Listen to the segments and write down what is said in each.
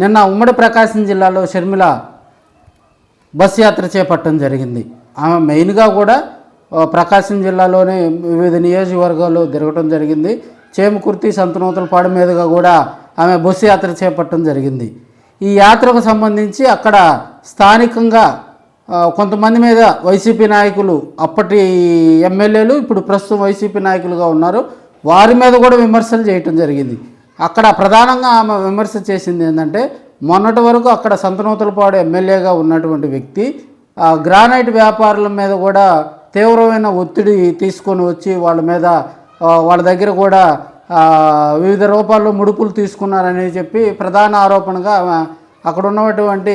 నిన్న ఉమ్మడి ప్రకాశం జిల్లాలో షర్మిల బస్ యాత్ర చేపట్టడం జరిగింది. ఆమె మెయిన్గా కూడా ప్రకాశం జిల్లాలోనే వివిధ నియోజకవర్గాల్లో తిరగటం జరిగింది. చేమకుర్తి సంతనూతలపాడు మీదుగా కూడా ఆమె బస్సు యాత్ర చేపట్టడం జరిగింది. ఈ యాత్రకు సంబంధించి అక్కడ స్థానికంగా కొంతమంది మీద వైసీపీ నాయకులు అప్పటి ఎమ్మెల్యేలు ఇప్పుడు ప్రస్తుతం వైసీపీ నాయకులుగా ఉన్నారు. వారి మీద కూడా విమర్శలు చేయటం జరిగింది. అక్కడ ప్రధానంగా ఆమె విమర్శ చేసింది ఏంటంటే మొన్నటి వరకు అక్కడ సంతనూతలపాడు ఎమ్మెల్యేగా ఉన్నటువంటి వ్యక్తి గ్రానైట్ వ్యాపారుల మీద కూడా తీవ్రమైన ఒత్తిడి తీసుకొని వచ్చి వాళ్ళ మీద వాళ్ళ దగ్గర కూడా వివిధ రూపాల్లో ముడుపులు తీసుకున్నారని చెప్పి ప్రధాన ఆరోపణగా ఆమె అక్కడ ఉన్నటువంటి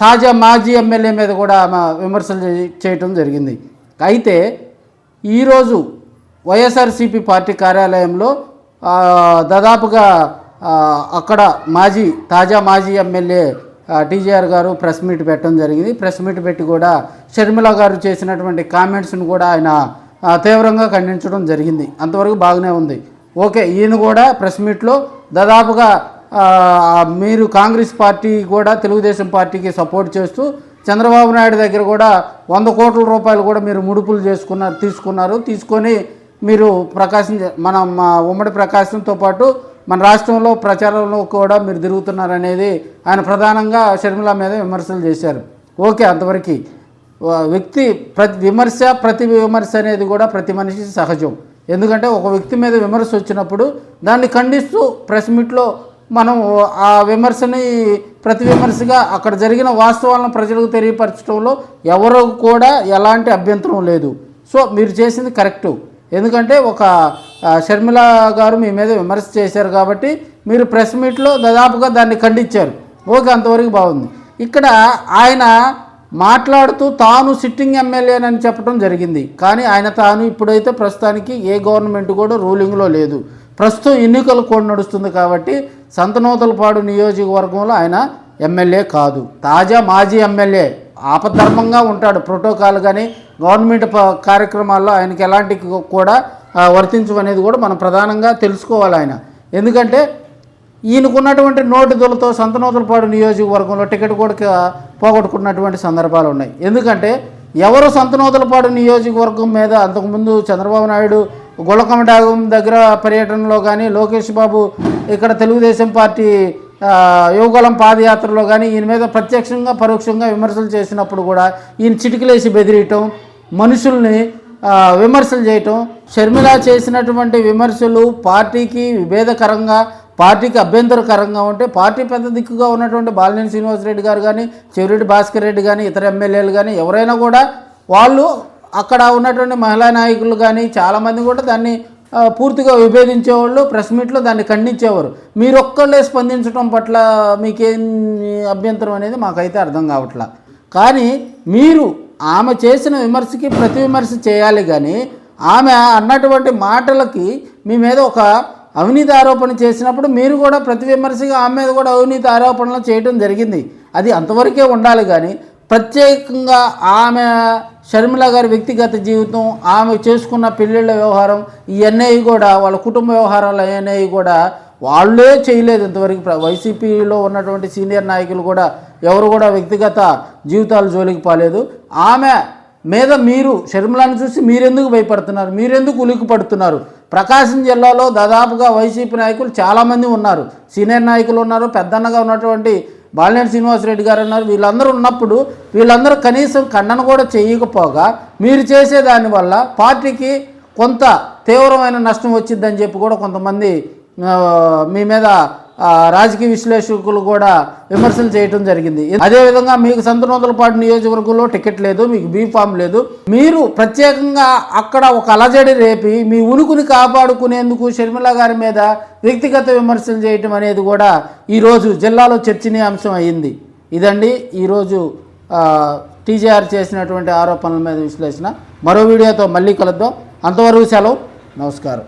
తాజా మాజీ ఎమ్మెల్యే మీద కూడా ఆమె విమర్శలు చేయటం జరిగింది. అయితే ఈరోజు వైఎస్ఆర్సీపీ పార్టీ కార్యాలయంలో దాదాపుగా అక్కడ మాజీ తాజా మాజీ ఎమ్మెల్యే టీజీఆర్ గారు ప్రెస్ మీట్ పెట్టడం జరిగింది. ప్రెస్ మీట్ పెట్టి కూడా షర్మిల గారు చేసినటువంటి కామెంట్స్ను కూడా ఆయన తీవ్రంగా ఖండించడం జరిగింది. అంతవరకు బాగానే ఉంది. ఓకే ఈయన కూడా ప్రెస్ మీట్లో దాదాపుగా మీరు కాంగ్రెస్ పార్టీ కూడా తెలుగుదేశం పార్టీకి సపోర్ట్ చేస్తూ చంద్రబాబు నాయుడు దగ్గర కూడా వంద కోట్ల రూపాయలు కూడా మీరు ముడుపులు చేసుకున్నారు తీసుకున్నారు. తీసుకొని మీరు ప్రకాశం మన మా ఉమ్మడి ప్రకాశంతో పాటు మన రాష్ట్రంలో ప్రచారంలో కూడా మీరు తిరుగుతున్నారనేది ఆయన ప్రధానంగా షర్మిల మీద విమర్శలు చేశారు. ఓకే అంతవరకు. వ్యక్తి ప్రతి విమర్శ ప్రతి విమర్శ అనేది కూడా ప్రతి మనిషి సహజం. ఎందుకంటే ఒక వ్యక్తి మీద విమర్శ వచ్చినప్పుడు దాన్ని ఖండిస్తూ ప్రెస్ మీట్లో మనం ఆ విమర్శని ప్రతి విమర్శగా అక్కడ జరిగిన వాస్తవాలను ప్రజలకు తెలియపరచడంలో ఎవరు కూడా ఎలాంటి అభ్యంతరం లేదు. సో మీరు చేసింది కరెక్టు. ఎందుకంటే ఒక షర్మిల గారు మీ మీద విమర్శ చేశారు కాబట్టి మీరు ప్రెస్ మీట్లో దాదాపుగా దాన్ని ఖండించారు. ఓకే అంతవరకు బాగుంది. ఇక్కడ ఆయన మాట్లాడుతూ తాను సిట్టింగ్ ఎమ్మెల్యేనని చెప్పడం జరిగింది. కానీ ఆయన తాను ఇప్పుడైతే ప్రస్తుతానికి ఏ గవర్నమెంట్ కూడా రూలింగ్లో లేదు. ప్రస్తుతం ఎన్నికలు కూడా నడుస్తుంది కాబట్టి సంతనోతలపాడు నియోజకవర్గంలో ఆయన ఎమ్మెల్యే కాదు. తాజా మాజీ ఎమ్మెల్యే. ఆపధర్మంగా ఉంటాడు. ప్రోటోకాల్ కానీ గవర్నమెంట్ కార్యక్రమాల్లో ఆయనకి ఎలాంటి కూడా వర్తించమనేది కూడా మనం ప్రధానంగా తెలుసుకోవాలి ఆయన. ఎందుకంటే ఈయనకున్నటువంటి నోటుదులతో సంతనోతులపాడు నియోజకవర్గంలో టికెట్ కూడా పోగొట్టుకున్నటువంటి సందర్భాలు ఉన్నాయి. ఎందుకంటే ఎవరు సంతనోతులపాడు నియోజకవర్గం మీద అంతకుముందు చంద్రబాబు నాయుడు గొల్లకమడాగం దగ్గర పర్యటనలో కానీ లోకేష్ బాబు ఇక్కడ తెలుగుదేశం పార్టీ ఆ, పాదయాత్రలో కానీ ఈయన మీద ప్రత్యక్షంగా పరోక్షంగా విమర్శలు చేసినప్పుడు కూడా ఈయన చిటికలేసి బెదిరియటం మనుషుల్ని విమర్శలు చేయటం షర్మిల చేసినటువంటి విమర్శలు పార్టీకి విభేదకరంగా పార్టీకి అభ్యంతరకరంగా ఉంటే పార్టీ పెద్ద దిక్కుగా ఉన్నటువంటి బాలినేని శ్రీనివాసరెడ్డి గారు కానీ చెవిరెడ్డి భాస్కర్ రెడ్డి కానీ ఇతర ఎమ్మెల్యేలు కానీ ఎవరైనా కూడా వాళ్ళు అక్కడ ఉన్నటువంటి మహిళా నాయకులు కానీ చాలామంది కూడా దాన్ని పూర్తిగా విభేదించేవాళ్ళు ప్రెస్ మీట్లో దాన్ని ఖండించేవారు. మీరు ఒక్కళ్ళే స్పందించడం పట్ల మీకేం అభ్యంతరం అనేది మాకైతే అర్థం కావట్లా. కానీ మీరు ఆమె చేసిన విమర్శకి ప్రతి విమర్శ చేయాలి కానీ ఆమె అన్నటువంటి మాటలకి మీ మీద ఒక అవినీతి ఆరోపణ చేసినప్పుడు మీరు కూడా ప్రతి విమర్శగా ఆమె మీద కూడా అవినీతి ఆరోపణలు చేయడం జరిగింది. అది అంతవరకే ఉండాలి కానీ ప్రత్యేకంగా ఆమె షర్మిల గారి వ్యక్తిగత జీవితం ఆమె చేసుకున్న పెళ్ళిళ్ళ వ్యవహారం ఇవన్నీ కూడా వాళ్ళ కుటుంబ వ్యవహారాలు అవన్నీ కూడా వాళ్ళే చేయలేదు ఇంతవరకు. వైసీపీలో ఉన్నటువంటి సీనియర్ నాయకులు కూడా ఎవరు కూడా వ్యక్తిగత జీవితాలు జోలికి పాలేదు. ఆమె మీద మీరు షర్మిలను చూసి మీరెందుకు భయపడుతున్నారు? మీరెందుకు ఉలికి పడుతున్నారు? ప్రకాశం జిల్లాలో దాదాపుగా వైసీపీ నాయకులు చాలామంది ఉన్నారు. సీనియర్ నాయకులు ఉన్నారు పెద్దన్నగా ఉన్నటువంటి బాలినేని శ్రీనివాసరెడ్డి గారు అన్నారు వీళ్ళందరూ ఉన్నప్పుడు వీళ్ళందరూ కనీసం ఖండన కూడా చేయకపోగా మీరు చేసే దానివల్ల పార్టీకి కొంత తీవ్రమైన నష్టం వచ్చిందని చెప్పి కూడా కొంతమంది మీ మీద రాజకీయ విశ్లేషకులు కూడా విమర్శలు చేయటం జరిగింది. అదేవిధంగా మీకు సంతనోదలపాటు నియోజకవర్గంలో టికెట్ లేదు మీకు బీ ఫామ్ లేదు. మీరు ప్రత్యేకంగా అక్కడ ఒక అలజడి రేపి మీ ఉనికిని కాపాడుకునేందుకు షర్మిల గారి మీద వ్యక్తిగత విమర్శలు చేయటం అనేది కూడా ఈరోజు జిల్లాలో చర్చనీయాంశం అయింది. ఇదండి ఈరోజు టీజీఆర్ టీజేఆర్ చేసినటువంటి ఆరోపణల మీద విశ్లేషణ. మరో వీడియోతో మళ్ళీ కలుద్దాం. అంతవరకు సెలవు. నమస్కారం.